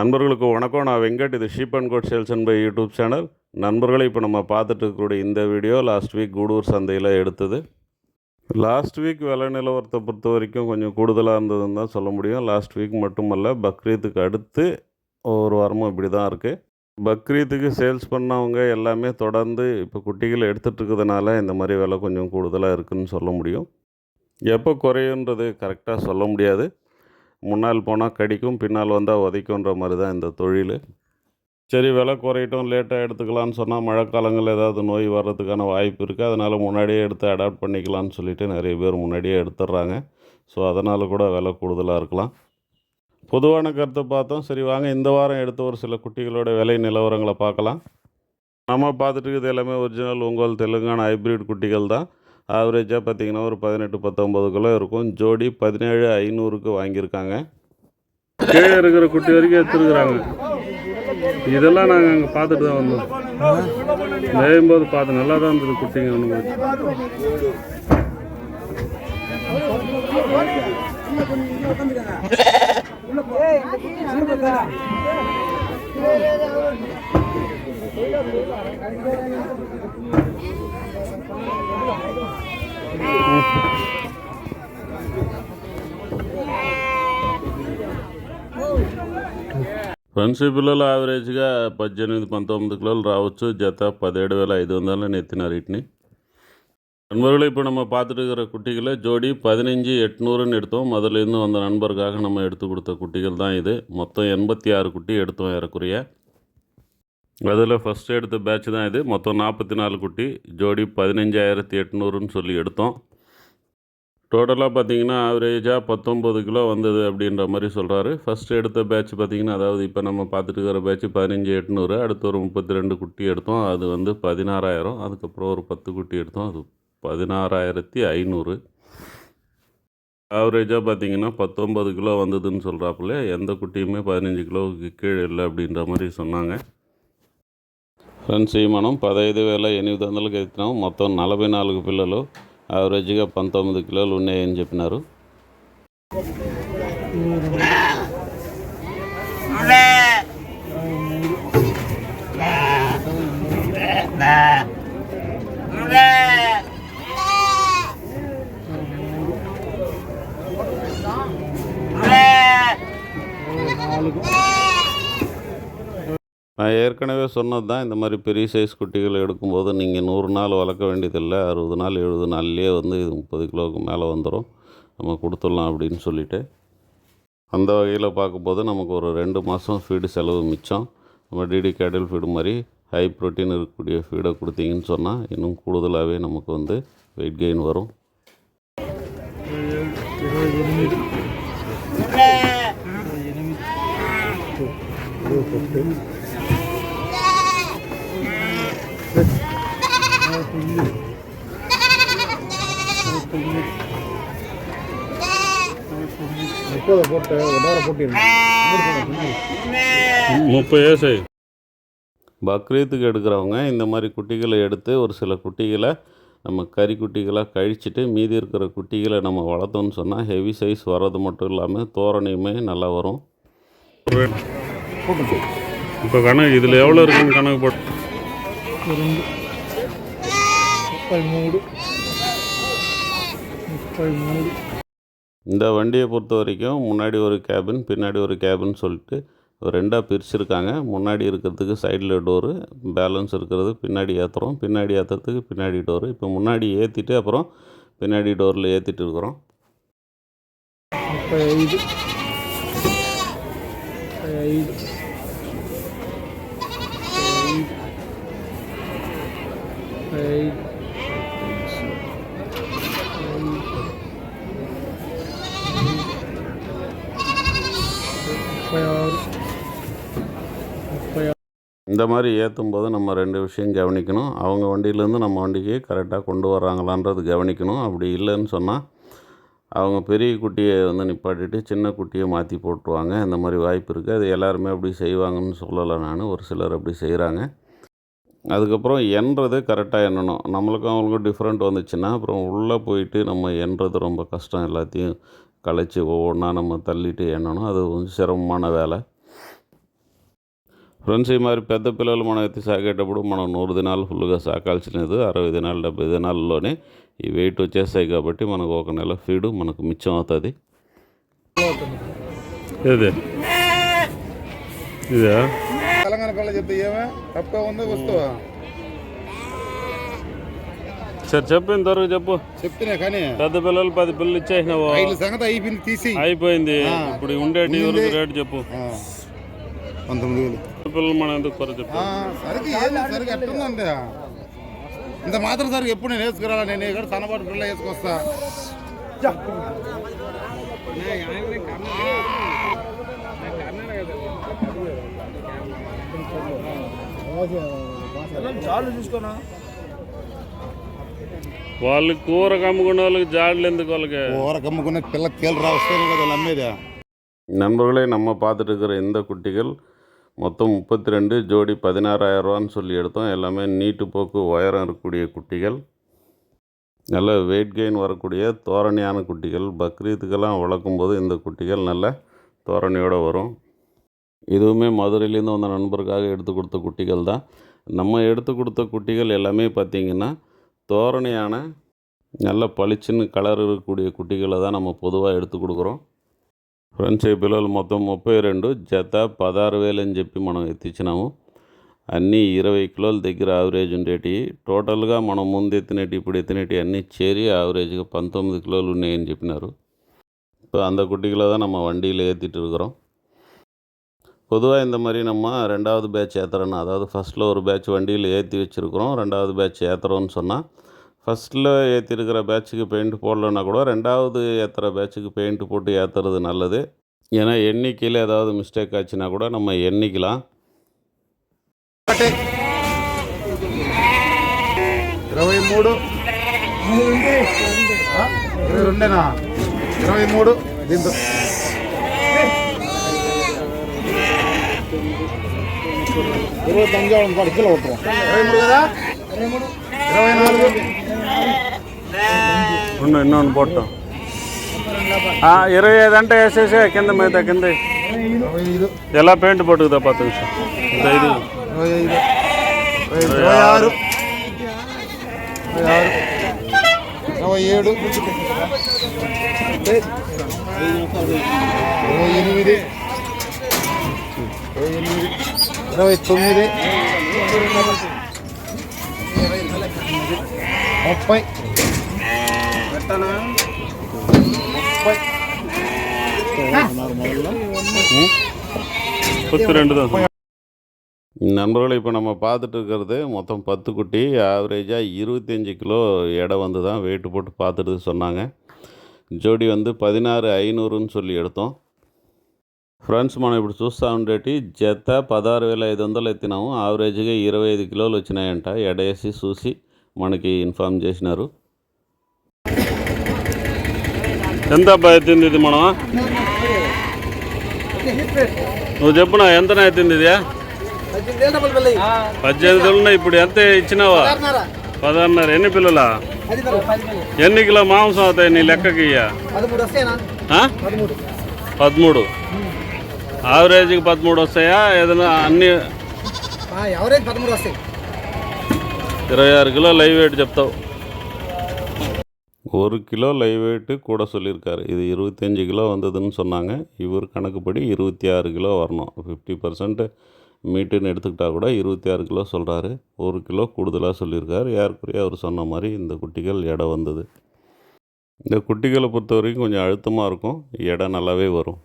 நண்பர்களுக்கு வணக்கம். நான் வெங்கட். இது sheep and goat sales and buy YouTube channel நண்பர்களை இப்போ நம்ம பார்த்துட்டு இருக்கக்கூடிய இந்த வீடியோ லாஸ்ட் வீக் கூடூர் சந்தையில் எடுத்தது. லாஸ்ட் வீக் விலை நிலவரத்தை பொறுத்த வரைக்கும் கொஞ்சம் கூடுதலாக இருந்ததுன்னு தான் சொல்ல முடியும். லாஸ்ட் வீக் மட்டுமல்ல பக்ரீத்துக்கு அடுத்து ஒரு வாரமும் இப்படி தான் இருக்குது பக்ரீத்துக்கு சேல்ஸ் பண்ணவங்க எல்லாமே தொடர்ந்து இப்போ குட்டிகள் எடுத்துகிட்டு இருக்கிறதுனால இந்த மாதிரி விலை கொஞ்சம் கூடுதலாக இருக்குதுன்னு சொல்ல முடியும். எப்போ குறையுன்றது கரெக்டாக சொல்ல முடியாது. முன்னால் போனால் கடிக்கும் பின்னால் வந்தால் உதைக்குன்ற மாதிரி தான் இந்த தொழில். சரி விலை குறையட்டும் லேட்டாக எடுத்துக்கலான்னு சொன்னால் மழைக்காலங்கள் ஏதாவது நோய் வர்றதுக்கான வாய்ப்பு இருக்குது அதனால் முன்னாடியே எடுத்து அடாப்ட் பண்ணிக்கலாம்னு சொல்லிட்டு நிறைய பேர் முன்னாடியே எடுத்துடுறாங்க. ஸோ அதனால் கூட விலை கூடுதலாக இருக்கலாம். பொதுவான கருத்தை பார்த்தோம். சரி வாங்க இந்த வாரம் எடுத்த ஒரு சில குட்டிகளோட விலை நிலவரங்களை பார்க்கலாம். நம்ம பார்த்துட்டு இருக்கிறது எல்லாமே ஒரிஜினல் உங்கள் தெலுங்கானா ஹைப்ரிட் குட்டிகள் தான். ஆவரேஜாக பார்த்தீங்கன்னா ஒரு பதினெட்டு பத்தொம்பது கிலோ இருக்கும். ஜோடி பதினேழு ஐநூறுக்கு வாங்கியிருக்காங்க. கீழே இருக்கிற குட்டி வரைக்கும் எடுத்துருக்குறாங்க. இதெல்லாம் நாங்கள் அங்கே பார்த்துட்டு தான் வந்தோம். மேயும்போது பார்த்து நல்லா தான் இருந்தது குட்டிங்க ஒன்று ఫ్రెండ్స్ పిల్లలు యావరేజ్గా పద్దెనిమిది పంతొమ్మిది కిలోలు రావచ్చు జత పదిహేడు వేల ఐదు వందలు నెత్తినారు వీటిని நண்பர்களே இப்போ நம்ம பார்த்துட்டு இருக்கிற குட்டிகளை ஜோடி பதினஞ்சு எட்நூறுன்னு எடுத்தோம் முதலேருந்து வந்த நண்பருக்காக நம்ம எடுத்து கொடுத்த குட்டிகள் தான் இது மொத்தம் எண்பத்தி ஆறு குட்டி எடுத்தோம் ஏறக்குறைய அதில் ஃபஸ்ட்டு எடுத்த பேட்ச் தான் இது. மொத்தம் நாற்பத்தி நாலு குட்டி. ஜோடி பதினஞ்சாயிரத்தி எட்நூறுன்னு சொல்லி எடுத்தோம். டோட்டலாக பார்த்தீங்கன்னா ஆவரேஜாக பத்தொம்பது கிலோ வந்தது அப்படின்ற மாதிரி சொல்கிறாரு ஃபஸ்ட்டு எடுத்த பேட்ச் பார்த்தீங்கன்னா அதாவது இப்போ நம்ம பார்த்துட்டு இருக்கிற பேட்ச் பதினஞ்சு எட்நூறு அடுத்து ஒரு முப்பத்தி ரெண்டு குட்டி எடுத்தோம். அது வந்து பதினாறாயிரம். அதுக்கப்புறம் ஒரு பத்து குட்டி எடுத்தோம். அது பதினாறாயிரத்தி ஐநூறு. ஆவரேஜாக பார்த்தீங்கன்னா பத்தொம்பது கிலோ வந்ததுன்னு சொல்கிறாப்புல எந்த குட்டியுமே பதினஞ்சு கிலோவுக்கு கீழே இல்லை அப்படின்ற மாதிரி சொன்னாங்க. ఫ్రెండ్స్ ఈ మనం పదహైదు వేల ఎనిమిది వందలకి ఎత్తినాం. మొత్తం నలభై నాలుగు పిల్లలు. యావరేజ్గా పంతొమ్మిది కిలోలు ఉన్నాయని చెప్పినారు. சொன்னது தான் இந்த மாதிரி பெரிய சைஸ் குட்டிகள் எடுக்கும்போது நீங்கள் நூறு நாள் வளர்க்க வேண்டியதில்லை அறுபது நாள் எழுபது நாள்லேயே வந்து இது முப்பது கிலோவுக்கு மேலே வந்துடும் நம்ம கொடுத்துடலாம் அப்படின்னு சொல்லிட்டு. அந்த வகையில் பார்க்கும்போது நமக்கு ஒரு ரெண்டு மாதம் ஃபீடு செலவு மிச்சம். நம்ம டிடி கேடல் ஃபீடு மாதிரி ஹை ப்ரோட்டீன் இருக்கக்கூடிய ஃபீடை கொடுத்தீங்கன்னு சொன்னால் இன்னும் கூடுதலாகவே நமக்கு வந்து வெயிட் கெயின் வரும். முப்பதை போட்டு ஒன்றரை முப்பது பக்ரீத்துக்கு எடுக்கிறவங்க இந்த மாதிரி குட்டிகளை எடுத்து ஒரு சில குட்டிகளை நம்ம கறி குட்டிகளாக கழிச்சிட்டு மீதி இருக்கிற குட்டிகளை நம்ம வளர்த்தோம்னு சொன்னால் ஹெவி சைஸ் வர்றது மட்டும் இல்லாமல் தோரணையுமே நல்லா வரும். இப்போ கணக்கு இதில் எவ்வளோ இருக்குன்னு கணக்கு போட்டு. రెండు ముప్పై మూడు ముప్పై మూడు இந்த வண்டியை பொறுத்த வரைக்கும் முன்னாடி ஒரு கேபின் பின்னாடி ஒரு கேபின் சொல்லிட்டு ரெண்டாக பிரிச்சிருக்காங்க முன்னாடி இருக்கிறதுக்கு சைடில் டோரு பேலன்ஸ் இருக்கிறது பின்னாடி ஏற்றுறோம் பின்னாடி ஏற்றுறதுக்கு பின்னாடி டோரு இப்போ முன்னாடி ஏற்றிட்டு அப்புறம் பின்னாடி டோரில் ஏற்றிட்டு இருக்கிறோம் ముప్పై ఐదు ముప్పై இந்த மாதிரி ஏற்றும் போது நம்ம ரெண்டு விஷயம் கவனிக்கணும். அவங்க வண்டியிலேருந்து நம்ம வண்டிக்கு கரெக்டாக கொண்டு வர்றாங்களான்றது கவனிக்கணும். அப்படி இல்லைன்னு சொன்னால் அவங்க பெரிய குட்டியை வந்து நிப்பாட்டிட்டு சின்ன குட்டியை மாற்றி போட்டுருவாங்க. இந்த மாதிரி வாய்ப்பு இருக்குது அது எல்லாருமே அப்படி செய்வாங்கன்னு சொல்லலை நான். ஒரு சிலர் அப்படி செய்கிறாங்க அதுக்கப்புறம் எண்றது கரெக்டாக எண்ணணும் நம்மளுக்கும் அவங்களுக்கும் டிஃப்ரெண்ட் வந்துச்சுன்னா அப்புறம் உள்ளே போயிட்டு நம்ம எண்றது ரொம்ப கஷ்டம் எல்லாத்தையும் கலைச்சி ஒவ்வொன்றா நம்ம தள்ளிட்டு எண்ணணும் அது கொஞ்சம் சிரமமான வேலை ఫ్రెండ్స్ ఈ మరి పెద్ద పిల్లలు మనం ఎత్తి సాగేటప్పుడు మనం నూరు దినాలు ఫుల్గా సాకాల్సినది అరవై దినాలు డెబ్బై దినాల్లోనే ఈ వెయిట్ వచ్చేస్తాయి కాబట్టి మనకు ఒక నెల ఫీడు మనకు మిచ్చం అవుతుంది ఇదే ఇదే తెలంగాణ పిల్లలు చెప్తే ఏమే? తప్పే ఉందో వస్తువా? సరే చెప్పు ఇంతవరకు చెప్పు. చెప్తున్నా కానీ పెద్ద పిల్లలు పది పిల్లలు ఇచ్చేసినావు. సంగతి అయిపోయింది తీసి. అయిపోయింది. ఇప్పుడు ఉండేటి ఉంది. రేటు చెప్పు. పంతొమ్మిది వేలు. పిల్లలు మనం ఎందుకు కొర చెప్పు. ఆ, సరికి ఏంది సరికి ఎట్టుందంటే ఇంత మాత్రం సరికి ఎప్పుడు నేను వేసుకురాలా? నేను ఇక్కడ సన్నపాటు పిల్ల వేసుకొస్తా. జాళ్ళు చూసుకోనా వాళ్ళు కూర కమ్ముకున్న వాళ్ళకి జాడలు ఎందుకు వాళ్ళకి? కూర కమ్ముకున్న పిల్ల కీళ్ళు రావస్తాను కదా నమ్మేది. நண்பர்களே நம்ம பார்த்துட்டு இருக்கிற இந்த குட்டிகள் மொத்தம் முப்பத்தி ரெண்டு ஜோடி பதினாறாயிரரூவான்னு சொல்லி எடுத்தோம் எல்லாமே நீட்டு போக்கு உயரம் இருக்கக்கூடிய குட்டிகள் நல்ல வெயிட் கெயின் வரக்கூடிய தோரணையான குட்டிகள் பக்ரீத்துக்கெல்லாம் வளர்க்கும்போது இந்த குட்டிகள் நல்ல தோரணையோடு வரும் இதுவுமே மதுரையிலேருந்து வந்த நண்பருக்காக எடுத்து கொடுத்த குட்டிகள் தான் நம்ம எடுத்து கொடுத்த குட்டிகள் எல்லாமே பார்த்திங்கன்னா தோரணையான நல்ல பளிச்சுன்னு கலர் இருக்கக்கூடிய குட்டிகளை தான் நம்ம பொதுவாக எடுத்து கொடுக்குறோம் ఫ్రెండ్స్ ఈ மொத்தம் முப்பை ரெண்டு రెండు பதாறு வேலைன்னு వేలు అని చెప్పి మనం ఎత్తిచ్చినాము అన్నీ ఇరవై కిలోల దగ్గర యావరేజ్ ఉండేటి టోటల్గా మనం ముందు ఎత్తినట్టు ఇప్పుడు ఎత్తినట్టు అన్నీ చేరి యావరేజ్గా పంతొమ్మిది కిలోలు ఉన్నాయని చెప్పినారు இப்போ அந்த குட்டிகளை தான் நம்ம வண்டியில் ஏற்றிட்டு இருக்கிறோம் பொதுவாக இந்த மாதிரி நம்ம ரெண்டாவது பேட்ச் ஏற்றுறோன்னா அதாவது ஃபஸ்ட்டில் ஒரு பேட்ச் வண்டியில் ஏற்றி வச்சுருக்குறோம் ரெண்டாவது பேட்ச் ஏற்றுறோன்னு சொன்னால் ஃபஸ்ட்டில் ஏற்றிருக்கிற பேட்சுக்கு பெயிண்ட் போடலன்னா கூட ரெண்டாவது ஏற்றுற பேட்சுக்கு பெயிண்ட் போட்டு ஏற்றுறது நல்லது ஏன்னா எண்ணிக்கையில் ஏதாவது மிஸ்டேக் ஆச்சுன்னா கூட நம்ம எண்ணிக்கலாம் ఇరవై మూడు ఆ? ఇరవై రెండేనా ఇరవై మూడు దీంతో இருபத்தி அஞ்சாவது படத்தில் ஓட்டுவோம் இருபத்தி நாலு இன்னும் ఇరవై ఐదు అంటే వేసేసే కింద మిగతా కింద. ఎలా పెయింట్ పట్టుకుదా పత్తు నిమిషం ఇరవై ఎనిమిది. ఎనిమిది ఇరవై తొమ్మిది ముప్పై ముప్పై முப்பத்தி ரெண்டு தான் நண்பர்களை இப்போ நம்ம பார்த்துட்டு இருக்கிறது மொத்தம் பத்து குட்டி ஆவரேஜாக இருபத்தஞ்சி கிலோ எடை வந்து தான் வெயிட் போட்டு பார்த்துட்டு சொன்னாங்க జోడి வந்து పదినారు ఐనూరుని சொல்லி ఎడతాం ఫ్రెండ్స్ మనం ఇప్పుడు చూస్తూ ఉండేటి జత పదహారు వేల ఐదు వందలు ఎత్తినాము. ఆవరేజ్గా ఇరవై ఐదు కిలోలు వచ్చినాయంట. ఎడేసి చూసి మనకి ఇన్ఫామ్ చేసినారు. ఎంత అబ్బాయి ఎత్తింది ఇది మనం నువ్వు చెప్పునా ఎంత ఎత్తింది ఇది? పద్దెనిమిది ఉన్నాయి. ఇప్పుడు ఎంత ఇచ్చినావా? పదహారున్నర. ఎన్ని పిల్లలా? ఎన్ని కిలో మాంసం అవుతాయి నీ లెక్కకి? పదమూడు. వస్తాయినా ఆ? పదమూడు పదమూడు ఆవరేజ్కి పదమూడు వస్తాయా ఏదైనా అన్ని ఎవరైతే పదమూడు వస్తాయి ఇరవై ఆరు కిలో లైవ్ వెయిట్ చెప్తావు ஒரு கிலோ லைவ் வெயிட்டு கூட சொல்லியிருக்காரு இது இருபத்தஞ்சி கிலோ வந்ததுன்னு சொன்னாங்க இவர் கணக்குப்படி இருபத்தி ஆறு கிலோ வரணும் ஃபிஃப்டி பர்சன்ட் மீட்டுன்னு எடுத்துக்கிட்டா கூட இருபத்தி ஆறு கிலோ சொல்கிறாரு ஒரு கிலோ கூடுதலாக சொல்லியிருக்காரு ஏற்குறைய அவர் சொன்ன மாதிரி இந்த குட்டிகள் எடை வந்தது இந்த குட்டிகளை பொறுத்த வரைக்கும் கொஞ்சம் அழுத்தமாக இருக்கும் எடை நல்லாவே வரும்